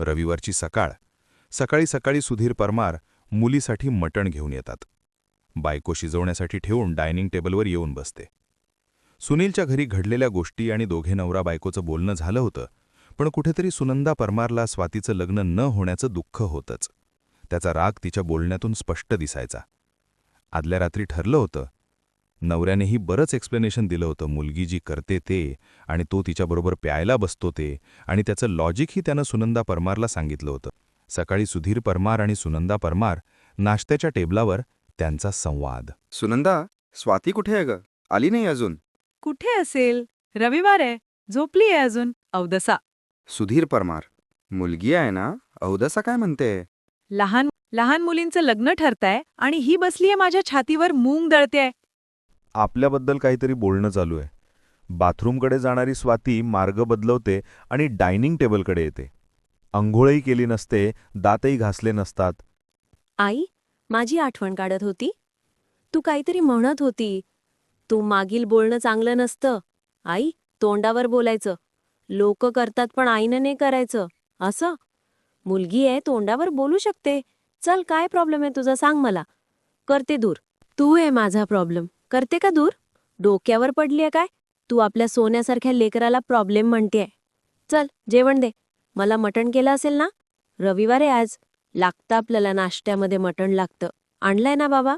रविवारची सकाळ. सकाळी सकाळी सुधीर परमार मुलीसाठी मटण घेऊन येतात. बायको शिजवण्यासाठी ठेवून डायनिंग टेबलवर येऊन बसते. सुनीलच्या घरी घडलेल्या गोष्टी आणि दोघे नवरा बायकोचं बोलणं झालं होतं पण कुठेतरी सुनंदा परमारला स्वातीचं लग्न न होण्याचं दुःख होतंच. त्याचा राग तिच्या बोलण्यातून स्पष्ट दिसायचा. आदल्या रात्री ठरलं होतं नवऱ्यानेही बरंच एक्सप्लेनेशन दिलं होतं. मुलगी जी करते ते आणि तो तिच्याबरोबर प्यायला बसतो ते आणि त्याचं लॉजिकही त्यानं सुनंदा परमारला सांगितलं होतं. सकाळी सुधीर परमार आणि सुनंदा परमार नाश्त्याच्या टेबलावर त्यांचा संवाद. सुनंदा स्वाती कुठे आहे ग? आली नाही अजून? कुठे असेल? रविवार आहे. झोपली आहे अजून? अवदसा. सुधीर परमार मुलगी आहे ना? औदसा काय म्हणते? लहान लहान मुलींचं लग्न ठरतंय आणि ही बसलीये माझ्या छातीवर मूंग दळतेय. आपल्याबद्दल काहीतरी बोलणं चालू आहे. बाथरूमकडे जाणारी स्वाती मार्ग बदलवते आणि डायनिंग टेबलकडे येते. अंघोळही केली नसते दातही घासले नसतात. आई माझी आठवण काढत होती. तू काहीतरी म्हणत होती. तू मागील बोलणं चांगलं नसतं. आई तोंडावर बोलायचं. लोक करतात पण आईनं नाही करायचं. असं? मुलगी आहे तोंडावर बोलू शकते. चल काय प्रॉब्लेम आहे तुझा सांग मला. करते दूर. तू आहे माझा प्रॉब्लेम करते का दूर? डोक्यावर पडलीय काय? तू आपल्या सोन्यासारख्या लेकराला प्रॉब्लेम म्हणतेय. चल जेवण दे. मला मटण केलं असेल ना? रविवार आहे आज. लागतं आपल्याला नाश्त्यामध्ये मटण लागतं. आणलंय ना बाबा?